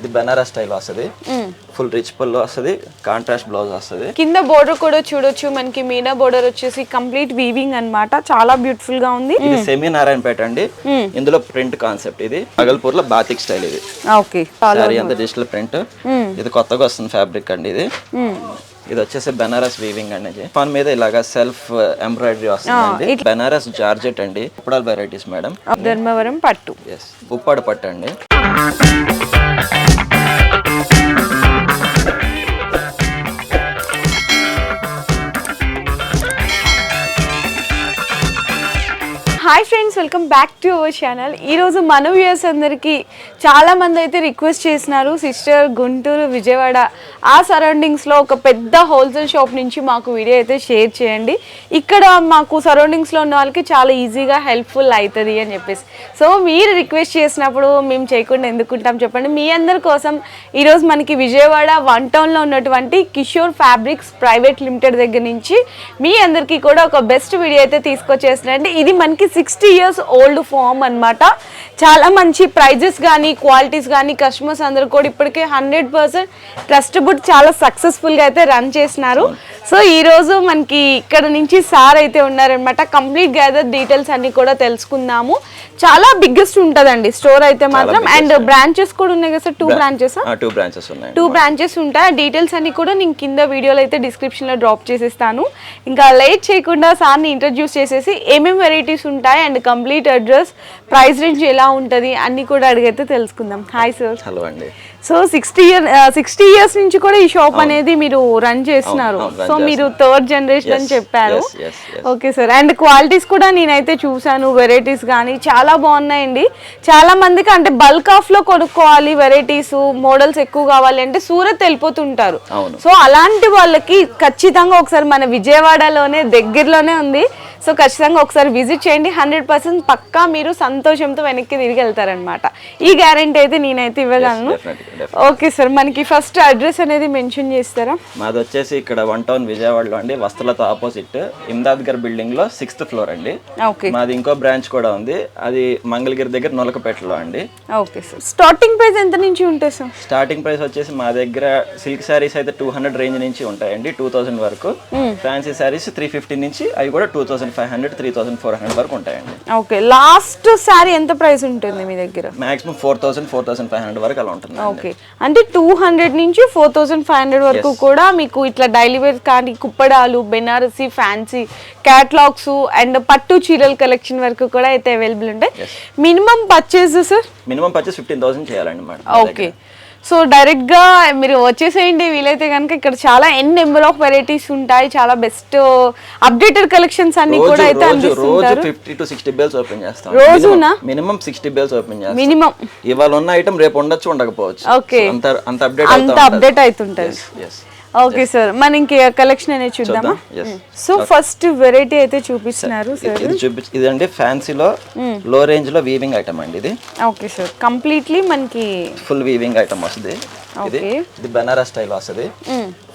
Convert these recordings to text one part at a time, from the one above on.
ఇది బెనారస్ స్టైల్ వస్తుంది. Full rich పళ్ళు వస్తుంది. కాంట్రాస్ట్ బ్లౌజ్ వస్తుంది. కింద బోర్డర్ కూడా చూడొచ్చు. మనకి మీనా బోర్డర్ వచ్చేసి కంప్లీట్ వీవింగ్ అన్నమాట. చాలా బ్యూటిఫుల్గా ఉంది. ఇది సెమీ నారాయణపేట అండి ఇందులో ప్రింట్ కాన్సెప్ట్ ఇది. పగల్పూర్లో బాతిక్ స్టైల్ ఇది. ఓకే. సారీ అంతా డిజిటల్ ప్రింట్ ఇది కొత్తగా వస్తుంది ఫ్యాబ్రిక్ అండి ఇది. ఇది వచ్చేసి బెనారస్ వీవింగ్ అండి ఫోన్ మీద ఇలాగా సెల్ఫ్ ఎంబ్రాయిడరీ వస్తుంది బెనారస్ జార్జెట్ అండి. ఉప్పడాల వెరైటీస్ మేడం ధర్మవరం పట్టు. ఎస్ ఉప్పాడు పట్టు అండి. Thank you. Hi friends welcome back to our channel. ఈరోజు మన వ్యూయర్స్ అందరికీ చాలామంది అయితే రిక్వెస్ట్ చేసినారు సిస్టర్ గుంటూరు విజయవాడ ఆ సరౌండింగ్స్లో ఒక పెద్ద హోల్సేల్ షాప్ నుంచి మాకు వీడియో అయితే షేర్ చేయండి. ఇక్కడ మాకు సరౌండింగ్స్లో ఉన్న వాళ్ళకి చాలా ఈజీగా హెల్ప్ఫుల్ అవుతుంది అని చెప్పేసి. సో మీరు రిక్వెస్ట్ చేసినప్పుడు మేము చేయకుండా ఎందుకుంటాం చెప్పండి. మీ అందరి కోసం ఈరోజు మనకి విజయవాడ వన్ టౌన్లో ఉన్నటువంటి కిషోర్ ఫ్యాబ్రిక్స్ ప్రైవేట్ లిమిటెడ్ దగ్గర నుంచి మీ అందరికీ కూడా ఒక బెస్ట్ వీడియో అయితే తీసుకొచ్చేస్తున్నారండి. ఇది మనకి సిక్స్టీ ఇయర్స్ ఓల్డ్ ఫామ్ అన్నమాట. చాలా మంచి ప్రైజెస్ కానీ క్వాలిటీస్ కానీ కస్టమర్స్ అందరూ కూడా ఇప్పటికే హండ్రెడ్ పర్సెంట్ ట్రస్టబుల్ చాలా సక్సెస్ఫుల్గా అయితే రన్ చేసినారు. సో ఈ రోజు మనకి ఇక్కడ నుంచి సార్ అయితే ఉన్నారనమాట కంప్లీట్ గ్యాదర్ డీటెయిల్స్ అన్ని కూడా తెలుసుకుందాము. చాలా బిగ్గెస్ట్ ఉంటుందండి. స్టోర్ అయితే మాత్రం అండ్. బ్రాంచెస్ కూడా ఉన్నాయి కదా sir two branches two branches ఉన్నాయి. టూ బ్రాంచెస్ ఉంటాయి. ఆ డీటెయిల్స్ అన్ని కూడా నేను కింద వీడియోలో అయితే డిస్క్రిప్షన్లో డ్రాప్ చేసేస్తాను. ఇంకా లేట్ చేయకుండా సార్ని ఇంట్రడ్యూస్ చేసేసి ఏమేమి వెరైటీస్ ఉంటాయి and complete address price range ఎలా ఉంటుంది అన్ని కూడా అడిగైతే తెలుసుకుందాం. హాయ్ సార్ హలో అండి. So sixty year sixty years నుంచి కూడా ఈ షాప్ అనేది మీరు రన్ చేస్తున్నారు. సో మీరు. థర్డ్ జనరేషన్ అని చెప్పారు. ఓకే సార్ అండ్ క్వాలిటీస్ కూడా నేనైతే చూసాను వెరైటీస్ కానీ చాలా బాగున్నాయండి. చాలా మందికి అంటే బల్క్ ఆఫ్లో కొనుక్కోవాలి వెరైటీస్ మోడల్స్ ఎక్కువ కావాలి అంటే సూరత్ వెళ్ళిపోతుంటారు. సో అలాంటి వాళ్ళకి ఖచ్చితంగా ఒకసారి మన విజయవాడలోనే దగ్గరలోనే ఉంది. సో ఖచ్చితంగా ఒకసారి విజిట్ చేయండి. హండ్రెడ్ పర్సెంట్ పక్కా మీరు సంతోషంతో వెనక్కి తిరిగి వెళ్తారనమాట ఈ గ్యారంటీ అయితే నేనైతే ఇవ్వగలను. ఓకే సార్ మనకి ఫస్ట్ అడ్రస్ అనేది మెన్షన్ చేస్తారా? మాది వచ్చేసి ఇక్కడ వన్ టౌన్ విజయవాడలో అండి. వస్తలతో ఆపోజిట్. ఇమ్దాద్గర్ బిల్డింగ్లో సిక్స్త్ ఫ్లోర్ అండి. ఓకే. మాది ఇంకో బ్రాంచ్ కూడా ఉంది. అది మంగళగిరి దగ్గర నొలకపేటలో అండి. Okay sir. స్టార్టింగ్ ప్రైస్ ఎంత నుంచి ఉంటుంది సార్? స్టార్టింగ్ ప్రైస్ వచ్చేసి మా దగ్గర సిల్క్ శారీస్ అయితే టూ హండ్రెడ్ రేంజ్ నుంచి ఉంటాయండి టూ థౌసండ్ వరకు. ఫ్యాన్సీ శారీస్ త్రీ ఫిఫ్టీ నుంచి అవి కూడా two thousand five hundred three thousand four hundred వరకు ఉంటాయండి. ఓకే లాస్ట్ శారీ ఎంత ప్రైస్ ఉంటుంది మీ దగ్గర? Maximum four thousand four thousand five hundred వరకు అలా ఉంటుంది ఓకే అంటే టూ హండ్రెడ్ నుంచి ఫోర్ థౌసండ్ ఫైవ్ హండ్రెడ్ వరకు కూడా మీకు ఇట్లా డైలీ వేర్ కానీ కుప్పడాలు బెనారసి ఫ్యాన్సీ క్యాట్లాగ్స్ అండ్ పట్టు చీరల కలెక్షన్ వరకు కూడా అయితే అవైలబుల్ ఉంటాయి. Minimum purchase sir minimum purchase fifteen thousand చేయాలండి మేడం ఓకే సో డైరెక్ట్గా మీరు వచ్చేసేయండి. వీలైతే కనుక ఇక్కడ చాలా ఎన్ నెంబర్ ఆఫ్ వెరైటీస్ ఉంటాయి. చాలా బెస్ట్ అప్డేటెడ్ కలెక్షన్స్ అన్ని కూడా అయితే అందిస్తుంటారు. Fifty to sixty bales open చేస్తాం. రోజునా? మినిమం సిక్స్టీ బేల్స్ ఓపెన్ చేస్తాం. మినిమం ఇవాళ ఉన్న ఐటమ్ రేపు ఉండొచ్చు ఉండకపోవచ్చు. So, అంత అంత అప్డేట్ అంత అప్డేట్ అవుతుంటది. ఓకే సార్ మన ఇంక కలెక్షన్ అనేది చూద్దామా. సో ఫస్ట్ వెరైటీ అయితే చూపిస్తున్నారు సార్ ఇది ఇదండి ఫ్యాన్సీలో లో రేంజ్లో వీవింగ్ ఐటమ్ అండి ఇది. ఓకే సార్ కంప్లీట్లీ మనకి ఫుల్ వీవింగ్ ఐటమ్ వస్తుంది. ఇది. ఓకే. ఇది బెనారస్ స్టైల్ వస్తుంది.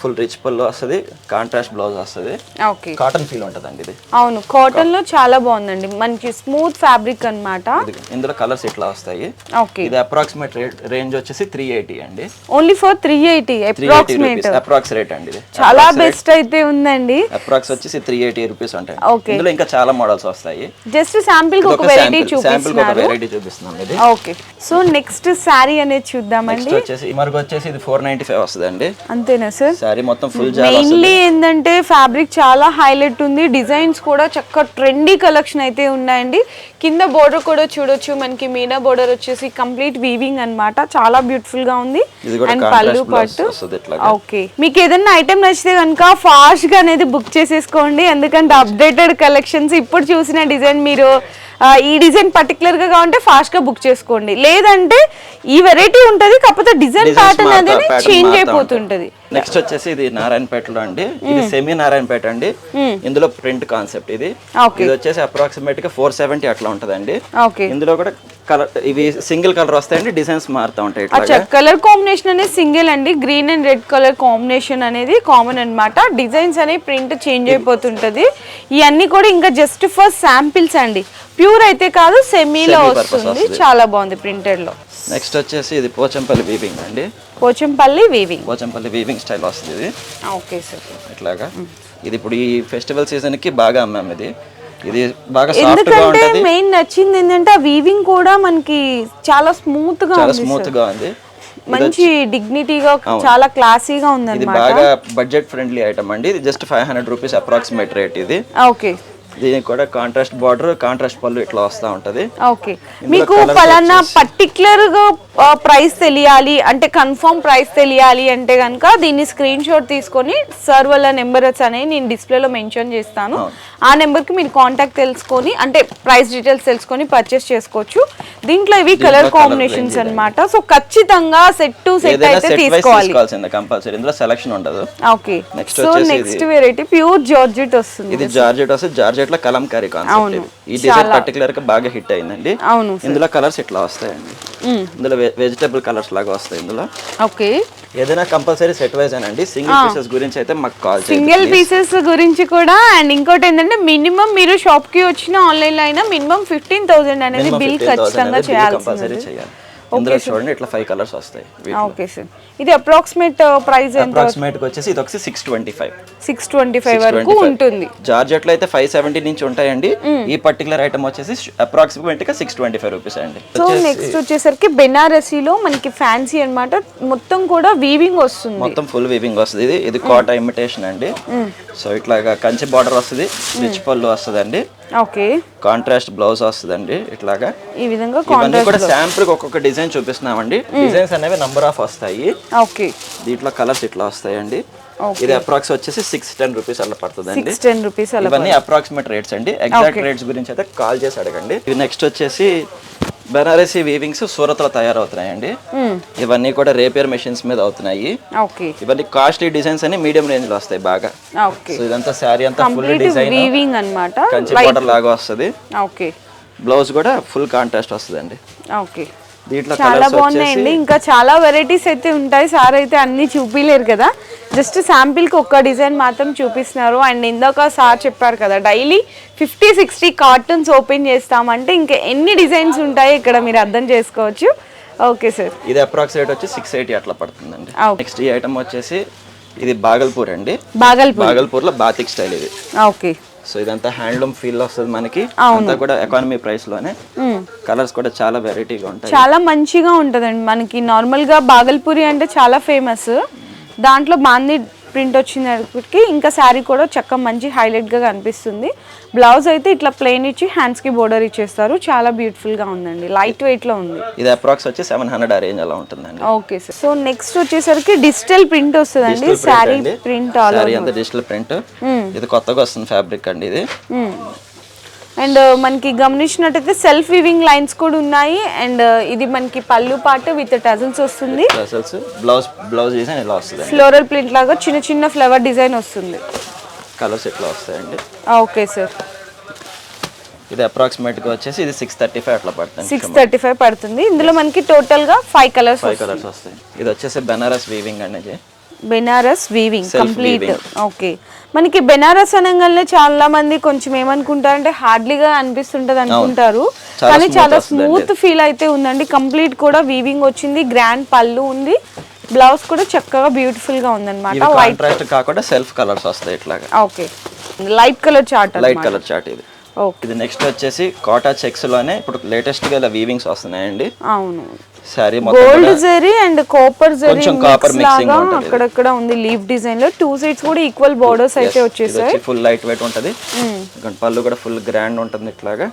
ఫుల్ రిచ్ పళ్ళు వస్తుంది. కాంట్రాస్ట్ బ్లౌజ్ వస్తుంది. ఓకే. కాటన్ ఫీల్ ఉంటుందండి ఇది. అవును కాటన్లో చాలా బాగుందండి. మనకి స్మూత్ ఫ్యాబ్రిక్ అన్నమాట. ఇది ఇందులో కలర్స్ ఇట్లా వస్తాయి. ఓకే. ఇది అప్రాక్సిమేట్ రేట్ రేంజ్ వచ్చేసి త్రీ ఎయిటీ అండి. Only for three eighty approximate rupees approx rate అండి ఇది. చాలా బెస్ట్ అయితే ఉందండి. అప్రాక్స్ వచ్చేసి త్రీ ఎయిటీ రూపీస్ ఉంటాయి. Okay. ఇందులో ఇంకా చాలా మోడల్స్ వస్తాయి. జస్ట్ శాంపిల్ ఒక వెరైటీ చూపిస్తున్నారు. వెరైటీ చూపిస్తున్నాం ఇది. ఓకే. సో నెక్స్ట్ శారీ అనేది చూద్దామండి. నెక్స్ట్ వచ్చేసి ఈ మరకు వచ్చేసి ఇది ఫోర్ నైన్టీ ఫైవ్ వస్తుందండి. అంతేనా సార్? శారీ మొత్తం ఫుల్ మెయిన్లీ ఏంటంటే ఫ్యాబ్రిక్ చాలా హైలైట్ ఉంది. డిజైన్స్ కూడా చక్క ట్రెండీ కలెక్షన్ అయితే ఉన్నాయండి. కింద బోర్డర్ కూడా చూడొచ్చు. మనకి మీనా బోర్డర్ వచ్చేసి కంప్లీట్ వీవింగ్ అన్నమాట. చాలా బ్యూటిఫుల్గా ఉంది. అండ్ పళ్ళు పట్టు. ఓకే మీకు ఏదైనా ఐటెం నచ్చితే కనుక ఫాస్ట్గా అనేది బుక్ చేసేసుకోండి. ఎందుకంటే అప్డేటెడ్ కలెక్షన్స్ ఇప్పుడు చూసిన డిజైన్ మీరు ఈ డిజైన్ పర్టికులర్గా కావాలంటే ఫాస్ట్గా బుక్ చేసుకోండి. లేదంటే ఈ వెరైటీ ఉంటది కాకపోతే డిజైన్ ప్యాటర్న్ అనేది చేంజ్ అయిపోతుంటది. నెక్స్ట్ వచ్చేసి ఇది నారాయణపేటలో అండి. ఇది సెమీ నారాయణపేట అండి. ఇందులో ప్రింట్ కాన్సెప్ట్ ఇది. ఇది వచ్చేసి అప్రాక్సిమేట్గా ఫోర్ సెవెంటీ అట్లా ఉంటదండి. ఇందులో కూడా కలర్ ఇవి సింగిల్ కలర్ వస్తాయండి డిజైన్స్ మారుతూ ఉంటాయి అచ్చా కలర్ కాంబినేషన్ అనేది సింగిల్ అండి. Green and red colour combination అనేది కామన్ అన్నమాట. డిజైన్స్ అనేవి ప్రింట్ చేంజ్ అయిపోతుంటది. ఇవన్నీ కూడా ఇంకా జస్ట్ ఫర్ శాంపిల్స్ అండి. ప్యూర్ అయితే కాదు సెమీలో వస్తుంది. చాలా బాగుంది ప్రింటెడ్లో నెక్స్ట్ వచ్చేసి ఇది పోచంపల్లి వీవింగ్ అండి. Pochampally weaving Pochampally weaving style వస్తుంది ఇది. Okay sir. ఇట్లాగా. ఇది ఇప్పుడు ఈ ఫెస్టివల్ సీజన్కి బాగా అమ్మాం ఇది. ఇది బాగా ఎందుకంటే మెయిన్ నచ్చింది ఏంటంటే ఆ వీవింగ్ కూడా మనకి చాలా స్మూత్గా చాలా ఉంది స్మూత్గా ఉంది. మంచి డిగ్నిటీగా చాలా క్లాసీగా ఇది ఉందన్నమాట బాగా బడ్జెట్ ఫ్రెండ్లీ ఐటమ్ అండి. ఇది just five hundred rupees approximate rate ఇది. ఓకే దీనికి కూడా కాంట్రాస్ట్ బార్డర్ కాంట్రాస్ట్ పళ్ళు ఇట్లా వస్తూ ఉంటది. ఓకే. మీకు ఫలానా పర్టికులర్గా ప్రైస్ తెలియాలి అంటే కన్ఫర్మ్ ప్రైస్ తెలియాలి అంటే కనుక దీన్ని స్క్రీన్ షాట్ తీసుకొని సార్ వాళ్ళ నెంబర్స్ అనేవి నేను డిస్ప్లేలో మెన్షన్ చేస్తాను. ఆ నెంబర్కి మీరు కాంటాక్ట్ తెలుసుకొని అంటే ప్రైస్ డీటెయిల్స్ తెలుసుకొని పర్చేస్ చేసుకోవచ్చు. దీంట్లో ఇవి కలర్ కాంబినేషన్స్ అన్నమాట. సో ఖచ్చితంగా సెట్ టు సెట్ అయితే తీసుకోవాలి. కంపల్సరీ ఇందులో సెలక్షన్ ఉండదు. Okay. So next variety pure georgette వస్తుంది. ఇది జార్జెట్ వస్తే జార్జెట్ లో కలంకారీ కాన్సెప్ట్ ఈ డిజైన్ పర్టికులర్గా బాగా హిట్ అయిందండి. అవును ఇందులో కలర్స్ ఇట్లా వస్తాయండి? ఇందులో వెజిటబుల్ కలర్స్ లాగా వస్తాయి ఇందులో. ఓకే. ఏదైనా కంపల్సరీ సెట్ వైజ్ అండి సింగిల్ పీసెస్ గురించి అయితే మాకు కాల్ సింగిల్ పీసెస్ గురించి కూడా అండ్ ఇంకోటి ఏంటంటే మినిమం మీరు షాప్కి వచ్చిన ఆన్లైన్లో అయినా మినిమం ఫిఫ్టీన్ థౌసండ్ అనేది బిల్ ఖచ్చితంగా చేయాలి. ఇందులో చూడండి ఇట్లా ఫైవ్ కలర్స్ వస్తాయి ఓకే సార్ ఇది అప్రాక్సిమేట్ ప్రైస్ ఎంత అప్రాక్సిమేట్ వచ్చేసి ఇది వచ్చి six twenty five six twenty five వరకు ఉంటుంది. జార్జెట్లో అయితే ఫైవ్ సెవెంటీ నుంచి ఉంటాయండి. ఈ పర్టికులర్ ఐటమ్ వచ్చేసి అప్రాక్సిమేట్గా సిక్స్ ట్వంటీ ఫైవ్ రూపీస్ అండి సో నెక్స్ట్ వచ్చేసరికి బెనారసీలో మనకి ఫ్యాన్సీ అన్నమాట. మొత్తం కూడా వీవింగ్ వస్తుంది. మొత్తం ఫుల్ వీవింగ్ వస్తుంది ఇది. ఇది కోట ఇమిటేషన్ అండి. సో ఇట్లాగా కంచి బార్డర్ వస్తుంది. రిచ్ పళ్ళు వస్తుందండి. ఓకే. కాంట్రాస్ట్ బ్లౌజ్ వస్తుందండి ఇట్లాగా. ఈ విధంగా ఇవన్నీ కూడా శాంపుల్ ఒక్కొక్క డిజైన్ చూపిస్తున్నామండి. డిజైన్స్ అనేవి నంబర్ ఆఫ్ వస్తాయి. ఓకే. దీంట్లో కలర్స్ ఇట్లా వస్తాయండి. ఇది అప్రాక్స్ వచ్చేసి సిక్స్ టెన్ రూపీస్ అలా పడుతుందండి. సిక్స్ టెన్ రూపీస్ ఇవన్నీ అప్రాక్సిమేట్ రేట్స్ అండి. ఎగ్జాక్ట్ రేట్స్ గురించి అయితే కాల్ చేసి అడగండి. ఇవి నెక్స్ట్ వచ్చేసి బెనారసీ వీవింగ్స్ సూరత్లో తయారవుతున్నాయండి. ఇవన్నీ కూడా రేపియర్ మెషిన్స్ మీద అవుతున్నాయి. ఓకే ఇవన్నీ కాస్ట్లీ డిజైన్స్ అని మీడియం రేంజ్లో వస్తాయి బాగా. సో ఇదంతా శారీ అంతా ఫుల్ డిజైన్ కంచి బార్డర్ లాగా వస్తుంది. ఓకే బ్లౌజ్ కూడా ఫుల్ కాంట్రాస్ట్ వస్తుందండి. ఓకే దీంట్లో చాలా బాగున్నాయండి. ఇంకా చాలా వెరైటీస్ అయితే ఉంటాయి. సార్ అయితే అన్ని చూపిలేరు కదా. జస్ట్ శాంపిల్కి ఒక్క డిజైన్ మాత్రం చూపిస్తున్నారు. అండ్ ఇందాక సార్ చెప్పారు కదా daily fifty sixty cartoons open చేస్తామంటే ఇంకా ఎన్ని డిజైన్స్ ఉంటాయి ఇక్కడ మీరు అర్థం చేసుకోవచ్చు. ఓకే సార్ ఇది అప్రాక్సిమేట్ వచ్చి సిక్స్ ఎయిటీ అట్లా పడుతుందండి. నెక్స్ట్ ఈ ఐటమ్ వచ్చేసి ఇది బాగల్పూర్ అండి. బాగల్పూర్. బాగల్పూర్లో బాతిక్ స్టైల్ ఇది. ఓకే సో ఇదంతా హ్యాండ్లూమ్ ఫీల్ వస్తుంది మనకి. అంతా కూడా ఎకానమీ ప్రైస్లోనే. కలర్స్ కూడా చాలా వెరైటీగా ఉంటాయి. చాలా మంచిగా ఉంటుందండి. మనకి నార్మల్గా బాగల్పూరి అంటే చాలా ఫేమస్ దాంట్లో బాందీ ప్రింట్ వచ్చినప్పటికి ఇంకా శారీ కూడా చక్క మంచి హైలైట్గా కనిపిస్తుంది. బ్లౌజ్ అయితే ఇట్లా ప్లెయిన్ ఇచ్చి హ్యాండ్స్కి బోర్డర్ ఇచ్చేస్తారు. చాలా బ్యూటిఫుల్గా ఉందండి. లైట్ వెయిట్లో ఉంది. ఇది అప్రాక్స్ వచ్చి సెవెన్ హండ్రెడ్ ఆ రేంజ్ అలా ఉంటుందండి. ఓకే సార్ సో నెక్స్ట్ వచ్చేసరికి డిజిటల్ ప్రింట్ వస్తుందండి. శారీ. ప్రింట్ డిజిటల్ ప్రింట్ ఇది కొత్తగా వస్తుంది ఫ్యాబ్రిక్ అండి ఇది. అండ్ మనకి గమనించినట్టయితే సెల్ఫ్ వివింగ్ లైన్స్ కూడా ఉన్నాయి. అండ్ ఇది మనకి పళ్ళు పాటు విత్ టజల్స్ వస్తుంది. అసలు బ్లౌజ్ బ్లౌజ్ డిజైన్ ఇలా వస్తుంది ఫ్లోరల్ ప్రింట్ లాగా చిన్న చిన్న ఫ్లవర్ డిజైన్ వస్తుంది. కలర్స్ ఇట్లా వస్తాయండి? ఓకే సార్ ఇది అప్రాక్సిమేట్గా వచ్చేసి ఇది సిక్స్ థర్టీ ఫైవ్ అట్లా పడుతుంది సిక్స్ థర్టీ ఫైవ్ పడుతుంది. ఇందులో మనకి టోటల్గా ఫైవ్ కలర్స్ ఫైవ్ కలర్స్ వస్తాయి. ఇది వచ్చేసి బెనారస్ వీవింగ్ అనేది బెనారస్ వీవింగ్ కంప్లీట్. ఓకే మనకి బెనారస్ అనగానే చాలా మంది కొంచెం ఏమనుకుంటారు అంటే హార్డ్లీగా అనిపిస్తుంటది అనుకుంటారు. కానీ చాలా. స్మూత్ ఫీల్ అయితే ఉందండి. కంప్లీట్ కూడా వీవింగ్ వచ్చింది. గ్రాండ్ పళ్ళు ఉంది. బ్లౌజ్ కూడా చక్కగా బ్యూటిఫుల్గా ఉందన్నమాట వైట్ కాకుండా సెల్ఫ్ కలర్స్ వస్తాయి ఇట్లాగా. Okay light colour chart light colour chart ఇది. ఓకే ఇది నెక్స్ట్ వచ్చేసి కోటా చెక్స్లోనే ఇప్పుడు లేటెస్ట్గా ఇలా వీవింగ్స్ వస్తున్నాయండి. అవును. మొత్తం gold zari and copper zari mixing లాగా. అక్కడక్కడ ఉంది లీఫ్ డిజైన్లో. టూ సైడ్స్ కూడా ఈక్వల్ బోర్డర్స్ అయితే వచ్చేసాయి. వచ్చి ఫుల్ లైట్ వెయిట్ ఉంటది. ఇక్కడ పళ్ళు కూడా ఫుల్ గ్రాండ్ ఉంటుంది ఇట్లాగా.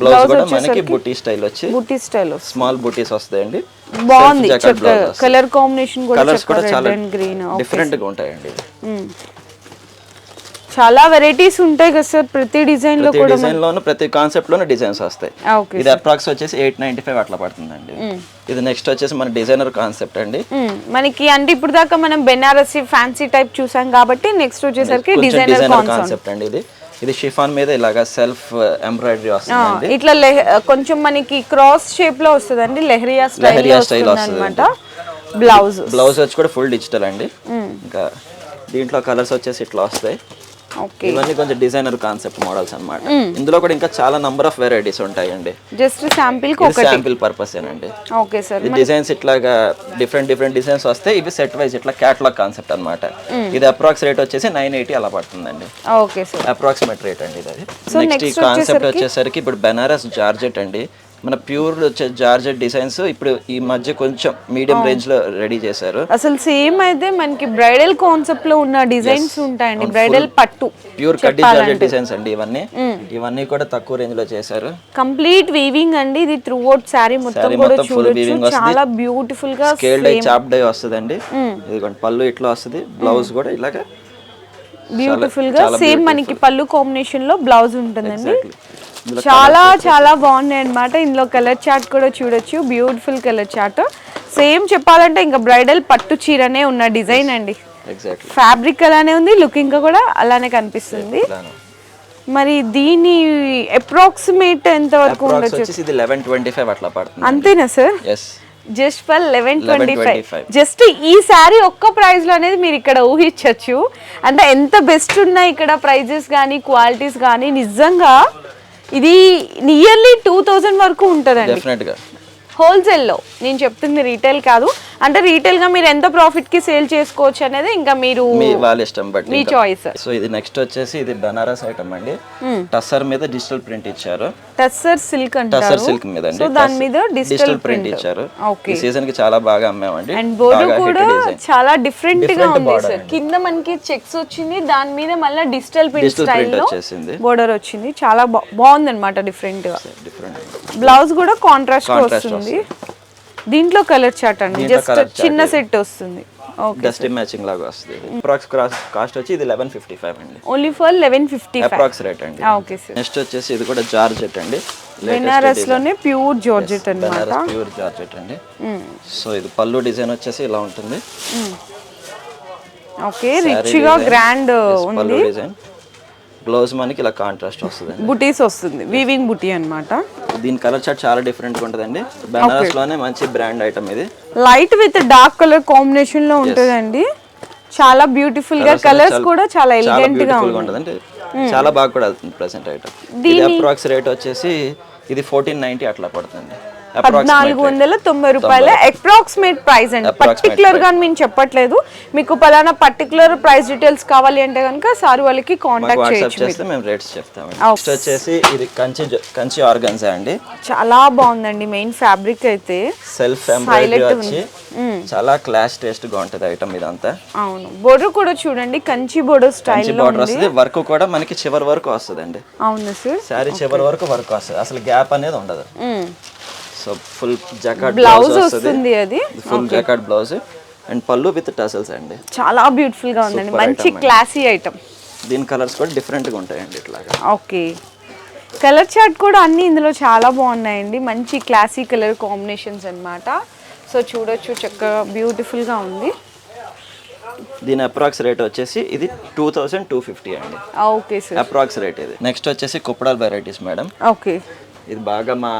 బ్లౌజ్ కూడా మనకి బుటీ స్టైల్ వచ్చి బుట్టి స్టైల్ స్మాల్ బుటీస్ వస్తాయండి. బాగుంది. కలర్ కాంబినేషన్ కూడా కలర్స్ కూడా చాలా గ్రీన్ డిఫరెంట్గా ఉంటాయండి. చాలా వెరైటీస్ ఉంటాయి కదా సార్ ప్రతి డిజైన్లో ప్రతి డిజైన్ లోను ప్రతి కాన్సెప్ట్ లోను డిజైన్స్ వస్తాయి. ఓకే ఇది అప్రాక్స్ వచ్చేసి ఎయిట్ నైన్టీ ఫైవ్ అట్లా పడుతుందండి. ఇది నెక్స్ట్ వచ్చేసి మన డిజైనర్ కాన్సెప్ట్ అండి. మనకి అంటే ఇప్పుడు దాకా మనం బెనారసి ఫ్యాన్సీ టైప్ చూసాం కాబట్టి నెక్స్ట్ వచ్చేసరికి డిజైనర్ కాన్సెప్ట్ అండి ఇది. ఇది షిఫాన్ మీద ఇలాగా సెల్ఫ్ ఎంబ్రాయిడరీ వస్తుందండి. ఇట్లా కొంచెం మనకి క్రాస్ షేప్లో వస్తుందండి. లెహరియా స్టైల్ లెహరియా స్టైల్ వస్తుంది బ్లౌజ్ బ్లౌజ్ వచ్చి కూడా ఫుల్ డిజిటల్ అండి. ఇంకా దీంట్లో కలర్స్ వచ్చేసి ఇట్లా వస్తాయి. ఇవన్నీ కొంచెం డిజైనర్ కాన్సెప్ట్ మోడల్స్ అన్నమాట. ఇందులో కూడా ఇంకా చాలా నంబర్ ఆఫ్ వెరైటీస్ ఉంటాయండి. జస్ట్ శాంపిల్ శాంపిల్ పర్పస్ ఏనండి. ఓకే సార్ ఈ డిజైన్స్ ఇట్లాగా డిఫరెంట్ డిఫరెంట్ డిజైన్స్ వస్తాయి ఇవి సెట్ వైజ్ ఇట్లా క్యాటలాగ్ కాన్సెప్ట్ అన్నమాట. ఇది అప్రాక్స్ రేట్ వచ్చేసి నైన్ ఎయిటీ అలా పడుతుందండి. ఓకే సార్ అప్రాక్సిమేట్ రేట్ అండి ఇది. నెక్స్ట్ కాన్సెప్ట్ వచ్చేసరికి ఇప్పుడు బెనారస్ జార్జెట్ అండి. మన ప్యూర్ వచ్చే జార్జెట్ డిజైన్స్ ఇప్పుడు ఈ మధ్య కొంచెం మీడియం రేంజ్లో రెడీ చేశారు. అసలు సేమ్ అయితే మనకి బ్రైడల్ కాన్సెప్ట్లో ఉన్న డిజైన్స్ ఉంటాయండి. బ్రైడల్ పట్టు ప్యూర్ కడ్డీ జార్జెట్ డిజైన్స్ అండి ఇవన్నీ. ఇవన్నీ కూడా తక్కువ రేంజ్లో చేశారు. కంప్లీట్ వీవింగ్ అండి. ఇది త్రూ అవుట్ శారీ మొత్తం కూడా చూడొచ్చు. చాలా బ్యూటిఫుల్గా స్కేల్ డై చాప్ డై వస్తుందండి. ఇదిగోండి పళ్ళు ఇట్లా వస్తుంది. బ్లౌజ్ కూడా ఇలాగా బ్యూటిఫుల్గా సేమ్ మనకి పళ్ళు కాంబినేషన్లో బ్లౌజ్ ఉంటుందండి. చాలా చాలా బాగున్నాయి అన్నమాట. ఇందులో కలర్ చార్ట్ కూడా చూడొచ్చు. బ్యూటిఫుల్ కలర్ చార్ట్ సేమ్ చెప్పాలంటే ఇంకా బ్రైడల్ పట్టు చీరనే ఉన్న డిజైన్ అండి. ఫ్యాబ్రిక్ అలానే ఉంది లుకింగ్ కూడా అలానే కనిపిస్తుంది. మరి దీని అప్రాక్సిమేట్ ఎంత వరకు ఇది అట్లా పడుతుంది. అంతేనా sir just for eleven twenty five 11.25. Just ఈ శారీ ఒక్క ప్రైస్లో అనేది మీరు ఇక్కడ ఊహించవచ్చు అంటే ఎంత బెస్ట్ ఉన్నాయి ఇక్కడ ప్రైజెస్ కానీ క్వాలిటీస్ కానీ నిజంగా ఇది నియర్లీ టూ థౌజండ్ వరకు ఉంటుందండి. గా. హోల్సేల్లో నేను చెప్తుంది రీటైల్ కాదు. అంటే రీటైల్గా మీరు ఎంత ప్రాఫిట్కి సేల్ చేసుకోవచ్చు అనేది ఇంకా మీరు మీ వాళ్ళ ఇష్టం బట్టి మీ చాయిస్ సో ఇది నెక్స్ట్ వచ్చేసి ఇది బనారస్ ఐటమ్ అండి. టస్సర్ మీద డిజిటల్ ప్రింట్ ఇచ్చారు. టస్సర్ సిల్క్ టస్సర్ అంటారు సిల్క్ మీద అండి. సో దాని మీద డిజిటల్ ప్రింట్ ఇచ్చారు. ఓకే ఈ సీజన్కి చాలా బాగా అమ్మామండి. అండ్ బోర్డర్ బాగా కూడా చాలా డిఫరెంట్గా ఉంది సార్. కింద మనకి చెక్స్ వచ్చింది దాని మీద మళ్ళీ డిజిటల్ ప్రింట్ స్టైల్లో వచ్చేసింది. బోర్డర్ వచ్చింది. చాలా బాగుంది అనమాట డిఫరెంట్గా. డిఫరెంట్ బ్లౌజ్ కూడా కాంట్రాస్ట్ వస్తుంది. దీంట్లో కలర్ చాట్ అండి జస్ట్ చిన్న. సెట్ వస్తుంది. ఓకే డస్టీ మ్యాచింగ్ లాగా వస్తుంది. అప్రాక్స్ కాస్ట్ వచ్చి ఇది లెవెన్ ఫిఫ్టీ ఫైవ్ అండి. Only for eleven fifty approx rate అండి. ఓకే సార్ నెక్స్ట్ వచ్చేసి ఇది కూడా జార్జెట్ అండి. బెనారస్లోనే ప్యూర్ జార్జెట్ అన్నమాట. బెనారస్ ప్యూర్ జార్జెట్ అండి. సో ఇది పళ్ళు డిజైన్ వచ్చేసి ఇలా ఉంటుంది. ఓకే Saree రిచ్గా design. గ్రాండ్ ఉంది. డిజైన్ బ్లౌజ్ మనకి ఇలా కాంట్రాస్ట్ వస్తుంది బుటీస్ వస్తుంది. వీవింగ్ బుటీ అన్నమాట. దీని కలర్ చార్ట్ చాలా డిఫరెంట్గా ఉంటుందండి. బెనారస్లోనే మంచి బ్రాండ్ ఐటమ్ ఇది. లైట్ విత్ డార్క్ కలర్ కాంబినేషన్లో ఉంటుందండి. చాలా బ్యూటిఫుల్గా కలర్స్ కూడా చాలా ఎలిగెంట్గా ఉంటుందండి. చాలా బాగా కూడా వెళ్తుంది ప్రెసెంట్ ఐటమ్ ఇది అప్రాక్స్ రేట్ వచ్చేసి ఇది ఫోర్టీన్ నైన్టీ అట్లా పడుతుంది. పద్నాలుగు వందల తొంభై రూపాయల అప్రాక్సిమేట్ ప్రైస్ అండి. పర్టికులర్గా మేము చెప్పట్లేదు. మీకు పలానా పర్టికులర్ ప్రైస్ డీటెయిల్స్ కావాలి అంటే కనుక సార్ వాళ్ళకి కాంటాక్ట్ చేయొచ్చు మేము రేట్స్ Oh. నెక్స్ట్ వచ్చేసి ఇది కంచి కంచి ఆర్గన్జా అండి? చాలా బాగుందండి మెయిన్ ఫ్యాబ్రిక్ అయితే. సెల్ఫ్ ఎంబ్రాయిడరీ వచ్చి చాలా క్లాస్ టేస్ట్గా ఉంటుంది ఐటమ్ ఇదంతా. అవును. బోర్డర్ కూడా చూడండి కంచి బోర్డర్ స్టైల్ బార్డర్ వస్తుంది. వర్క్ కూడా మనకి చివరి వరకు వస్తుందండి. అవును సార్. శారీ చివరి వరకు వర్క్ వస్తుంది. అసలు గ్యాప్ అనేది ఉండదు. సో ఫుల్ జకాట్ బ్లౌజ్ వస్తుంది అది. ఫుల్ జకాట్ బ్లౌజ్ అండ్ పళ్ళు విత్ టసల్స్ అండి. చాలా బ్యూటిఫుల్గా ఉందండి. మంచి. క్లాసీ ఐటమ్ దీని కలర్స్ కూడా డిఫరెంట్గా ఉంటాయండి ఇట్లాగా. ఓకే కలర్ చార్ట్ కూడా అన్ని ఇందులో చాలా బాగున్నాయండి. మంచి క్లాసీ కలర్ కాంబినేషన్స్ అన్నమాట. సో చూడొచ్చు చక్కగా బ్యూటిఫుల్గా ఉంది. దీని అప్రాక్స్ రేట్ వచ్చేసి ఇది టూ థౌసండ్ టూ ఫిఫ్టీ అండి. ఓకే సార్ అప్రాక్స్ రేట్ ఇది. నెక్స్ట్ వచ్చేసి కుప్పడాల్ వెరైటీస్ మేడం ఓకే ఇది బాగా మా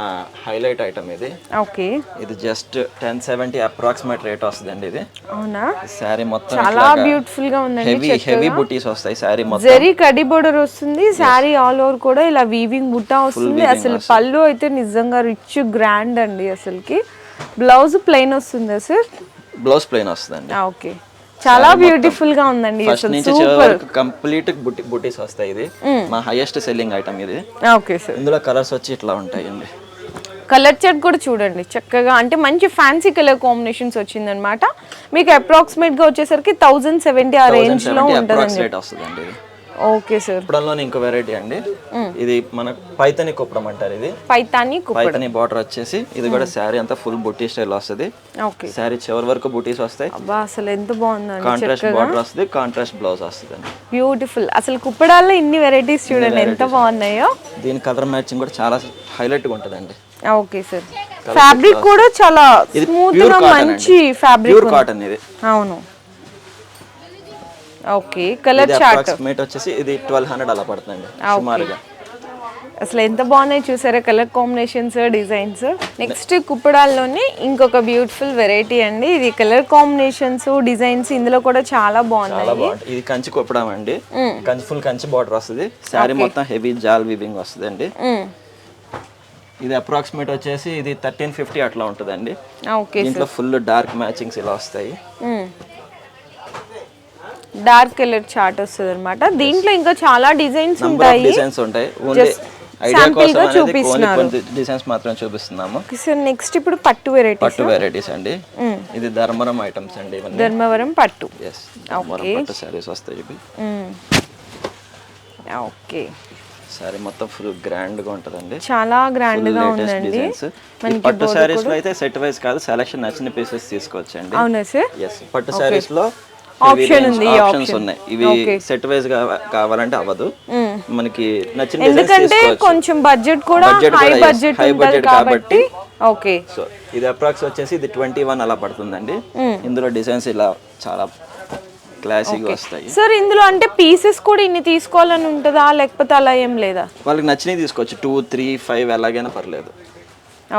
హైలైట్ ఐటమ్ ఇది. ఓకే. ఇది just ten seventy approximate rate వస్తుందండి ఇది. అవునా? శారీ మొత్తం చాలా బ్యూటిఫుల్గా ఉందండి హెవీ హెవీ బుటీస్ వస్తాయి శారీ మొత్తం. జరీ కడి బోర్డర్ వస్తుంది శారీ ఆల్ ఓవర్ కూడా ఇలా వీవింగ్ బుట్ట వస్తుంది. అసలు పళ్ళు అయితే నిజంగా రిచ్ గ్రాండ్ అండి అసలుకి. బ్లౌజ్ ప్లెయిన్ వస్తుందా సార్ బ్లౌజ్ ప్లెయిన్ వస్తుందండి. ఓకే. చాలా బ్యూటిఫుల్గా ఉందండి ఫస్ట్ నుంచి కంప్లీట్ బుట్టి బుటీస్ వస్తాయి ఇది. మా హైయెస్ట్ సెల్లింగ్ ఐటమ్ ఇది. ఓకే సార్ ఇందులో కలర్స్ వచ్చి ఇట్లా ఉంటాయండి. కలర్ చార్ట్ కూడా చూడండి చక్కగా. అంటే మంచి ఫ్యాన్సీ కలర్ కాంబినేషన్స్ వచ్చిందనమాట మీకు అప్రాక్సిమేట్గా వచ్చేసరికి థౌజండ్ సెవెంటీ ఆ రేంజ్లో అప్రాక్స్ ఓకే సార్. కుప్పడంలోనే ఇంకో వెరైటీ అండి. ఇది మన పైతని కుప్పడం అంటారు ఇది. పైతాని పైతని బార్డర్ వచ్చేసి ఇది కూడా శారీ అంతా ఫుల్ బుట్టి స్టైల్ వస్తుంది. ఓకే. శారీ చివరి వరకు బుటీస్ వస్తాయి. అసలు ఎంత బాగుందండి కాంట్రాస్ట్ బార్డర్ వస్తుంది కాంట్రాస్ట్ బ్లౌజ్ వస్తుంది అండి బ్యూటిఫుల్ అసలు కుప్పడాల్లో ఇన్ని వెరైటీస్ చూడండి ఎంత బాగున్నాయో. దీని కలర్ మ్యాచింగ్ కూడా చాలా హైలైట్గా ఉంటుందండి. Okay sir. ఫ్యాబ్రిక్ కూడా చాలా స్మూత్ మంచి ఫ్యాబ్రిక్ కాటన్ ఇది. అవును. ఓకే కలర్ చార్ట్ అప్రాక్సిమేట్ వచ్చేసి ఇది ట్వెల్వ్ హండ్రెడ్ అలా పడుతుందండి సుమారుగా. అసలు ఎంత బాగున్నాయి చూసారా కలర్ కాంబినేషన్స్ డిజైన్స్ నెక్స్ట్ కుప్పడాల్లోనే ఇంకొక బ్యూటిఫుల్ వెరైటీ అండి. ఇది కలర్ కాంబినేషన్స్ డిజైన్స్ ఇందులో కూడా చాలా బాగున్నాయి. ఇది కంచి కొప్పడం అండి. కంచి ఫుల్ కంచి బార్డర్ వస్తుంది. శారీ మొత్తం హెవీ జాల్ వీవింగ్ వస్తుంది అండి. ఇది అప్రాక్సిమేట్ వచ్చేసి ఇది థర్టీన్ ఫిఫ్టీ అట్లా ఉంటుందండి. ఓకే దీంట్లో ఫుల్ డార్క్ మ్యాచింగ్స్ ఇలా వస్తాయి. డార్క్ కలర్ చార్ట్ వస్తుంది అనమాట దీంట్లో ఇంకా చాలా డిజైన్స్ ఉంటాయి. డిజైన్స్ ఉంటాయి. గా చూపిస్తున్నారు. కొన్ని డిజైన్స్ మాత్రం చూపిస్తున్నాము. సో నెక్స్ట్ ఇప్పుడు పట్టు వెరైటీ పట్టు వెరైటీస్ అండి. ఇది ధర్మవరం ఐటమ్స్ అండి ఇవన్నీ. ధర్మవరం పట్టు. ధర్మవరం పట్టు శారీస్ వస్తాయి ఇవి. ఓకే శారీ మొత్తం ఫుల్ గ్రాండ్గా ఉంటదండి. చాలా గ్రాండ్గా ఉందండి. పట్టు శారీస్లో అయితే సెట్ వైస్ కాదు సెలక్షన్ నచ్చిన పీసెస్ తీసుకోవచ్చు అండి అవునా సార్ ఎస్ పట్టు శారీస్లో Option ఉంది, ఆప్షన్స్. ఉన్నాయి. ఇవి సెట్ వైజ్ కావాలంటే అవ్వదు. మనకి నచ్చిన ఎందుకంటే కొంచెం బడ్జెట్ కూడా హై. బడ్జెట్ budget కాబట్టి. ఓకే సో ఇది అప్రాక్స్ వచ్చేసి ఇది ట్వంటీ వన్ అలా పడుతుందండి. ఇందులో డిజైన్స్ ఇలా చాలా క్లాసిక్ వస్తాయి. సార్ ఇందులో అంటే పీసెస్ కూడా ఇన్ని తీసుకోవాలని ఉంటుందా? లేకపోతే అలా ఏం లేదా? వాళ్ళకి నచ్చినవి తీసుకోవచ్చు. టూ త్రీ ఫైవ్ ఎలాగైనా పర్లేదు.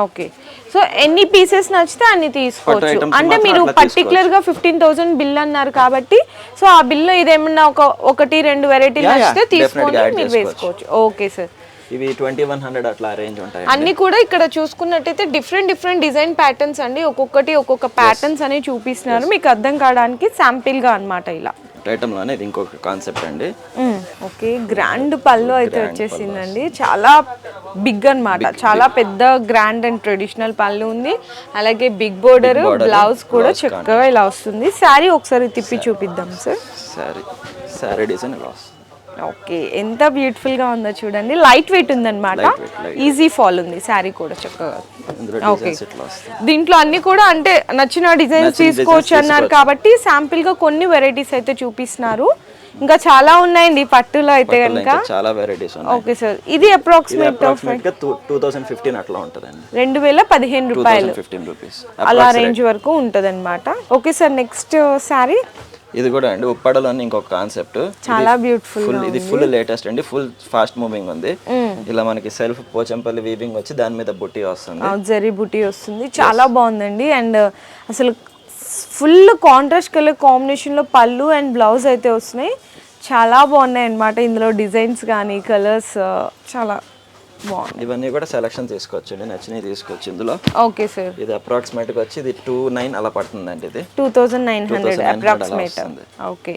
ఓకే. సో ఎన్ని పీసెస్ నచ్చితే అన్ని తీసుకోవచ్చు. అంటే మీరు పర్టికులర్గా ఫిఫ్టీన్ థౌసండ్ బిల్ అన్నారు కాబట్టి సో ఆ బిల్ ఇదేమన్నా ఒక ఒకటి రెండు yeah, నచ్చితే తీసుకొని add మీరు. వేసుకోవచ్చు. ఓకే సార్ ఇవి ట్వంటీ వన్ హండ్రెడ్ అట్లా అరేంజ్ ఉంటాయి అన్ని కూడా ఇక్కడ చూసుకున్నట్టయితే డిఫరెంట్ డిఫరెంట్ డిజైన్ ప్యాటర్న్స్ అండి. ఒక్కొక్కటి ఒక్కొక్క ప్యాటర్న్స్ అనేవి చూపిస్తున్నారు. మీకు అర్థం కావడానికి శాంపిల్గా అన్నమాట ఇలా ఐటమ్లోనే ఇది ఇంకొక కాన్సెప్ట్ అండి. ఓకే. గ్రాండ్ పళ్ళు అయితే వచ్చేసిందండి. చాలా బిగ్ అన్నమాట. చాలా పెద్ద గ్రాండ్ అండ్ ట్రెడిషనల్ పళ్ళు ఉంది. అలాగే బిగ్ బోర్డర్ బ్లౌజ్ కూడా చక్కగా ఇలా వస్తుంది. శారీ ఒకసారి తిప్పి చూపిద్దాం సార్ శారీ శారీ డిజైన్ ఇలా వస్తుంది. ఓకే ఎంత బ్యూటిఫుల్గా ఉందో చూడండి. లైట్ వెయిట్ ఉందన్నమాట. ఈజీ ఫాల్ ఉంది శారీ కూడా చక్కగా. వస్తాయి? దీంట్లో అన్ని కూడా అంటే నచ్చిన డిజైన్స్ తీసుకోవచ్చు అన్నారు కాబట్టి శాంపిల్గా కొన్ని వెరైటీస్ అయితే చూపిస్తున్నారు. ఇంకా చాలా ఉన్నాయండి పట్టులో అయితే కనుక చాలా వెరైటీస్ ఓకే సార్ ఇది అప్రాక్సిమేట్ టూ థౌసండ్ ఫిఫ్టీన్ అట్లా ఉంటుందండి. రెండు వేల పదిహేను రూపాయలు. ఫిఫ్టీన్ రూపీస్ అలా రేంజ్ వరకు ఉంటది ఓకే సార్ నెక్స్ట్ శారీ ఇది కూడా అండి. ఉప్పాడలోని ఇంకొక కాన్సెప్ట్. చాలా బ్యూటిఫుల్ ఫుల్ ఇది ఫుల్ లేటెస్ట్ అండి. ఫుల్ ఫాస్ట్ మూవింగ్ ఉంది. ఇలా మనకి సెల్ఫ్ పోచంపల్లి వీవింగ్ వచ్చి దాని మీద బుట్టి వస్తుంది. జరీ బుటీ వస్తుంది. చాలా బాగుందండి. అండ్ అసలు ఫుల్ కాంట్రాస్ట్ కలర్ కాంబినేషన్లో పళ్ళు అండ్ బ్లౌజ్ అయితే వస్తున్నాయి. చాలా బాగున్నాయి అన్నమాట ఇందులో డిజైన్స్ కానీ కలర్స్ చాలా బాగుంది. ఇవన్నీ కూడా సెలక్షన్ తీసుకోవచ్చు అండి నచ్చినవి తీసుకోవచ్చు ఇందులో. ఓకే సార్ ఇది అప్రాక్సిమేట్గా వచ్చి ఇది టూ నైన్ అలా పడుతుందండి ఇది. టూ థౌజండ్ నైన్ హండ్రెడ్ 2900 అలా అప్రాక్సిమేట్. ఓకే.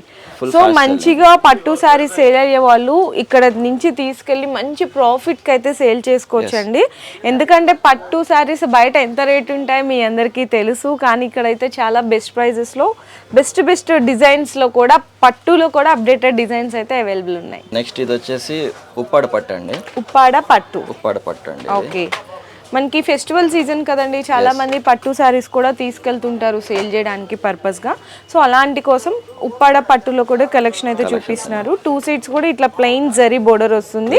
సో మంచిగా పట్టు శారీ సేల్ అయ్యే వాళ్ళు ఇక్కడ నుంచి తీసుకెళ్ళి మంచి ప్రాఫిట్కి అయితే సేల్ చేసుకోవచ్చు అండి ఎందుకంటే పట్టు శారీస్ బయట ఎంత రేట్ ఉంటాయి మీ అందరికీ తెలుసు. కానీ ఇక్కడైతే చాలా బెస్ట్ ప్రైజెస్లో బెస్ట్ బెస్ట్ డిజైన్స్లో కూడా పట్టులో కూడా అప్డేటెడ్ డిజైన్స్ అయితే అవైలబుల్ ఉన్నాయి. నెక్స్ట్ ఇది వచ్చేసి ఉప్పాడ పట్టు అండి ఉప్పాడ పట్టు. ఉప్పాడ పట్టు అండి ఓకే. మనకి ఫెస్టివల్ సీజన్ కదండి చాలా మంది పట్టు శారీస్ కూడా తీసుకెళ్తుంటారు సేల్ చేయడానికి పర్పస్గా సో అలాంటి కోసం ఉప్పాడ పట్టులో కూడా కలెక్షన్ అయితే చూపిస్తున్నారు. టూ సీట్స్ కూడా ఇట్లా ప్లెయిన్ జరీ బోర్డర్ వస్తుంది.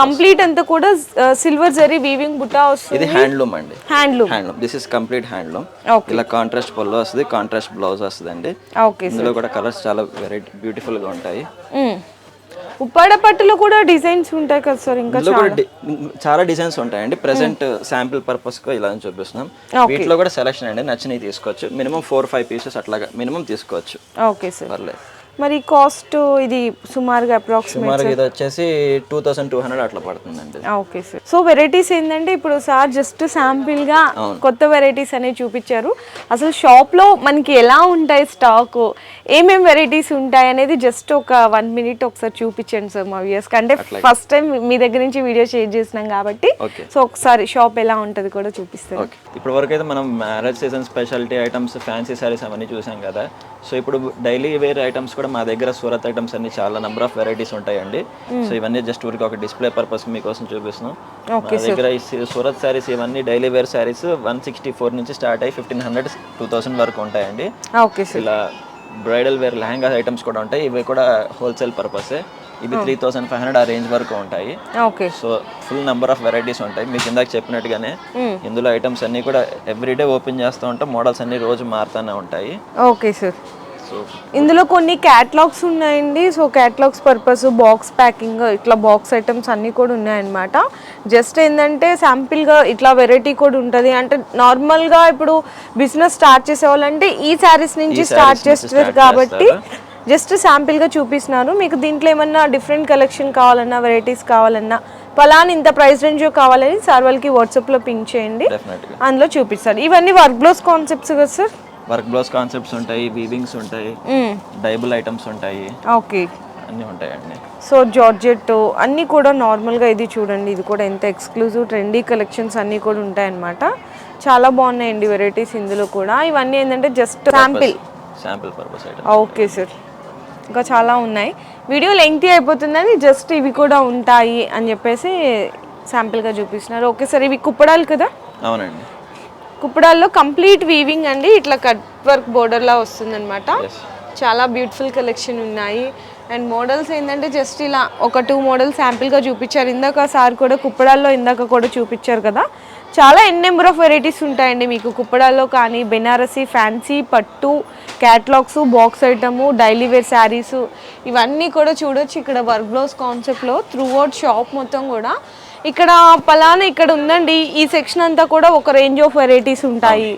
కంప్లీట్ అంతా కూడా సిల్వర్ జరీ వీవింగ్ బుట్టా వస్తుంది. ఇది హ్యాండ్లూమ్ అండి. Handloom handloom this is complete handloom. ఇలా కాంట్రాస్ట్ పళ్ళు వస్తుంది కాంట్రాస్ట్ బ్లౌజ్ వస్తుంది అండి ఓకే ఇందులో కూడా కలర్స్ చాలా వెరైటీ బ్యూటిఫుల్గా ఉంటాయి. ఉప్పాడ పట్టులో కూడా డిజైన్స్ ఉంటాయి కదా సార్ ఇంకా ఇందులో కూడా డి- చాలా డిజైన్స్ ఉంటాయండి. ప్రెసెంట్ శాంపిల్ పర్పస్గా ఇలా చూపిస్తున్నాం. వీటిలో కూడా సెలక్షన్ అండి. నచ్చినవి తీసుకోవచ్చు. మినిమం ఫోర్ ఫైవ్ పీసెస్ అట్లాగా మినిమం తీసుకోవచ్చు. Okay sir. పర్లేదు. మరి కాస్ట్ ఇది సుమారుగా అప్రాక్సిమేట్ ఇది వచ్చేసి టూ థౌసండ్ టూ హండ్రెడ్ అట్లా పడుతుందండి. ఓకే సార్ సో వెరైటీస్ ఏంటంటే ఇప్పుడు సార్ జస్ట్ శాంపిల్గా కొత్త వెరైటీస్ అనేవి చూపించారు. అసలు షాప్లో మనకి ఎలా ఉంటాయి స్టాక్ ఏమేం వెరైటీస్ ఉంటాయి అనేది జస్ట్ ఒక వన్ మినిట్ ఒకసారి చూపించండి సార్ మా వ్యూయర్స్ అంటే ఫస్ట్ టైం మీ దగ్గర నుంచి వీడియో షేర్ చేసినాం కాబట్టి. సో ఒకసారి షాప్ ఎలా ఉంటది కూడా చూపిస్తారు? ఓకే ఇప్పటి వరకు అయితే మనం marriage season speciality items fancy sarees అవన్నీ చూసాం కదా. సో ఇప్పుడు డైలీ వేర్ ఐటమ్స్ కూడా మా దగ్గర సూరత్ ఐటమ్స్ అన్ని చాలా నెంబర్ ఆఫ్ వెరైటీస్ ఉంటాయండి. సో ఇవన్నీ జస్ట్ ఊరికి ఒక డిస్ప్లే పర్పస్ మీకోసం చూపిస్తున్నాం. మా దగ్గర ఈ సూరత్ సారీస్ ఇవన్నీ daily wear sarees one sixty four నుంచి స్టార్ట్ అయ్యి ఫిఫ్టీన్ హండ్రెడ్ టూ థౌసండ్ వరకు ఉంటాయండి. ఇలా బ్రైడల్ వేర్ లెహంగా ఐటమ్స్ కూడా ఉంటాయి. ఇవి కూడా హోల్సేల్ పర్పసే ఇవి త్రీ థౌసండ్ ఫైవ్ హండ్రెడ్ ఆ రేంజ్ వరకు ఉంటాయి. Okay so full number of varieties ఉంటాయి. మీకు ఇందాక చెప్పినట్టుగానే ఇందులో ఐటమ్స్ అన్నీ కూడా ఎవ్రీడే ఓపెన్ చేస్తూ ఉంటాం. మోడల్స్ అన్ని రోజు మారుతూనే ఉంటాయి. ఓకే సార్ సో ఇందులో కొన్ని క్యాటలాగ్స్ ఉన్నాయండి. So catalogues purpose box packing ఇట్లా బాక్స్ ఐటమ్స్ అన్నీ కూడా ఉన్నాయన్నమాట. జస్ట్ ఏంటంటే శాంపిల్గా ఇట్లా వెరైటీ కూడా ఉంటుంది. అంటే నార్మల్గా ఇప్పుడు బిజినెస్ స్టార్ట్ చేసే వాళ్ళంటే ఈ శారీస్ నుంచి స్టార్ట్ చేస్తారు కాబట్టి. జస్ట్ శాంపిల్గా చూపిస్తున్నారు మీకు దీంట్లో ఏమన్నా డిఫరెంట్ కలెక్షన్ కావాలన్నా వెరైటీస్ కావాలన్నా పలానా ఇంత ప్రైస్ రేంజ్ కావాలని సార్ వాళ్ళకి వాట్సాప్లో పింక్ చేయండి. అందులో చూపిస్తారు. ఇవన్నీ వర్క్ బ్లౌజ్ కాన్సెప్ట్స్ కదా సార్? వర్క్ బ్లౌజ్ కాన్సెప్ట్స్ ఉంటాయి వీవింగ్స్ ఉంటాయి డైబుల్ ఐటమ్స్ ఉంటాయి. ఓకే. అన్నీ ఉంటాయండి. సో జార్జెట్ అన్నీ కూడా నార్మల్గా ఇది చూడండి. ఇది కూడా ఎంత ఎక్స్క్లూజివ్ ట్రెండీ కలెక్షన్స్ అన్నీ కూడా ఉంటాయన్నమాట. చాలా బాగున్నాయండి వెరైటీస్ ఇందులో కూడా. ఇవన్నీ ఏంటంటే just sample. Sample purpose okay sir. ఇంకా చాలా ఉన్నాయి. వీడియో లెంగ్తీ అయిపోతుందని జస్ట్ ఇవి కూడా ఉంటాయి అని చెప్పేసి శాంపిల్గా చూపిస్తున్నారు. ఓకే సార్ ఇవి కుప్పడాలు కదా? అవునండి. కుప్పడాల్లో కంప్లీట్ వీవింగ్ అండి. ఇట్లా కట్ వర్క్ బోర్డర్లా వస్తుందన్నమాట. చాలా బ్యూటిఫుల్ కలెక్షన్ ఉన్నాయి. అండ్ మోడల్స్ ఏంటంటే జస్ట్ ఇలా ఒక టూ మోడల్స్ శాంపిల్గా చూపించారు. ఇందాక సార్ కూడా కుప్పడాల్లో ఇందాక కూడా చూపించారు కదా. చాలా ఎన్ నెంబర్ ఆఫ్ వెరైటీస్ ఉంటాయండి మీకు. కుప్పడాల్లో కానీ బెనారసీ ఫ్యాన్సీ పట్టు catalogues box item daily wear sarees ఇవన్నీ కూడా చూడొచ్చు ఇక్కడ వర్క్ బ్లౌజ్ కాన్సెప్ట్లో త్రూ అవుట్ షాప్ మొత్తం కూడా ఇక్కడ పలానా ఇక్కడ ఉందండి. ఈ సెక్షన్ అంతా కూడా ఒక రేంజ్ ఆఫ్ వెరైటీస్ ఉంటాయి.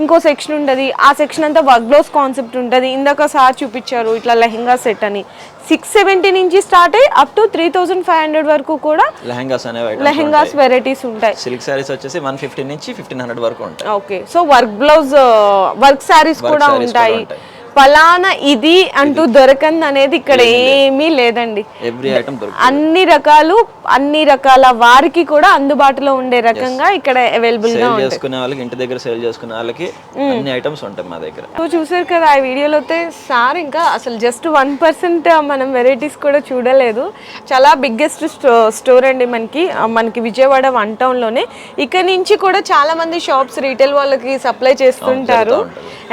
ఇంకో సెక్షన్ ఉంటుంది. ఆ సెక్షన్ అంతా వర్క్ బ్లౌజ్ కాన్సెప్ట్ ఉంటుంది. ఇందాక సార్ చూపించారు ఇట్లా లెహెంగా సెట్ అని. సిక్స్ సెవెంటీ నుంచి స్టార్ట్ అయ్యి up to three thousand five hundred వరకు కూడా లెహంగాస్ అనేవి లెహెంగాస్ వెరైటీస్ ఉంటాయి. సిల్క్ శారీస్ వచ్చేసి వన్ ఫిఫ్టీ నుంచి ఫిఫ్టీన్ హండ్రెడ్ వరకు ఉంటాయి. Okay so work blouse work sarees కూడా ఉంటాయి. పలానా ఇది అంటూ దొరకంది అనేది ఇక్కడ ఏమీ లేదండి. అన్ని రకాలు అన్ని రకాల వారికి కూడా అందుబాటులో ఉండే రకంగా ఇక్కడ అవైలబుల్గా చేసుకునే వాళ్ళకి ఇంటి దగ్గర సేల్ చేసుకునే వాళ్ళకి అన్ని ఐటమ్స్ ఉంటాయి మా దగ్గర. సో చూసారు కదా ఆ వీడియోలో అయితే సార్ ఇంకా అసలు జస్ట్ వన్ పర్సెంట్ మనం వెరైటీస్ కూడా చూడలేదు. చాలా బిగ్గెస్ట్ స్టోర్ అండి మనకి. మనకి విజయవాడ వన్ టౌన్లోనే ఇక్కడ నుంచి కూడా చాలా మంది షాప్స్ రీటైల్ వాళ్ళకి సప్లై చేస్తుంటారు.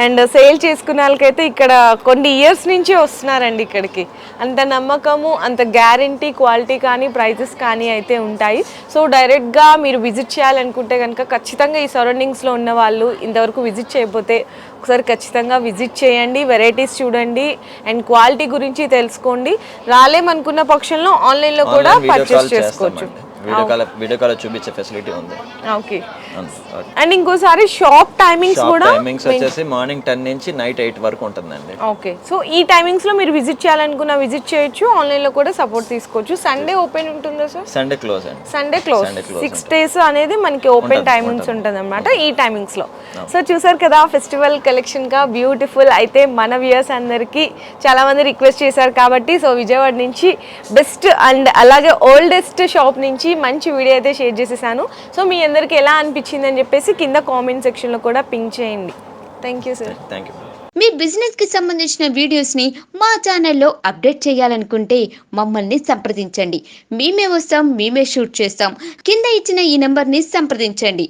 అండ్ సేల్ చేసుకునే వాళ్ళకైతే ఇక్కడ కొన్ని ఇయర్స్ నుంచి వస్తున్నారండి ఇక్కడికి. అంత నమ్మకము అంత గ్యారంటీ క్వాలిటీ కానీ ప్రైజెస్ కానీ అయితే ఉంటాయి. సో డైరెక్ట్గా మీరు విజిట్ చేయాలనుకుంటే కనుక ఖచ్చితంగా ఈ సరౌండింగ్స్లో ఉన్న వాళ్ళు ఇంతవరకు విజిట్ చేయకపోతే ఒకసారి ఖచ్చితంగా విజిట్ చేయండి. వెరైటీస్ చూడండి అండ్ క్వాలిటీ గురించి తెలుసుకోండి. రాలేమనుకున్న పక్షంలో ఆన్లైన్లో కూడా పర్చేస్ చేసుకోవచ్చు. వీడియో కాల్ వీడియో కాల్ చూపించే ఫెసిలిటీ ఉంది. ఓకే. అండ్ ఇంకోసారి షాప్ టైమింగ్స్ కూడా టైమింగ్స్ వచ్చేసి మార్నింగ్ టెన్ నుంచి నైట్ ఎయిట్ వరకు ఉంటుందండి. ఓకే. సో ఈ టైమింగ్స్లో మీరు విజిట్ చేయాలనుకున్న విజిట్ చేయొచ్చు ఆన్లైన్లో కూడా సపోర్ట్ తీసుకోవచ్చు. సండే ఓపెన్ ఉంటుందా సార్ సండే క్లోజ్ అండి. సండే క్లోజ్ సిక్స్ డేస్ అనేది మనకి ఓపెన్ టైమింగ్స్ ఉంటుంది. అనమాట ఈ టైమింగ్స్లో. సో చూసారు కదా ఫెస్టివల్ కలెక్షన్గా బ్యూటిఫుల్ అయితే మన వ్యూయర్స్ అందరికి చాలా మంది రిక్వెస్ట్ చేశారు కాబట్టి సో విజయవాడ నుంచి బెస్ట్ అండ్ అలాగే ఓల్డెస్ట్ షాప్ నుంచి మంచి వీడియో అయితే షేర్ చేసేసాను. సో మీ అందరికి ఎలా అనిపించింది అని చెప్పేసి కింద కామెంట్ సెక్షన్లో కూడా పింక్ చేయండి. Thank you sir thank you మీ బిజినెస్కి సంబంధించిన వీడియోస్ని మా ఛానల్లో అప్డేట్ చేయాలనుకుంటే మమ్మల్ని సంప్రదించండి. మేమే వస్తాం మేమే షూట్ చేస్తాం. కింద ఇచ్చిన ఈ నెంబర్ని సంప్రదించండి.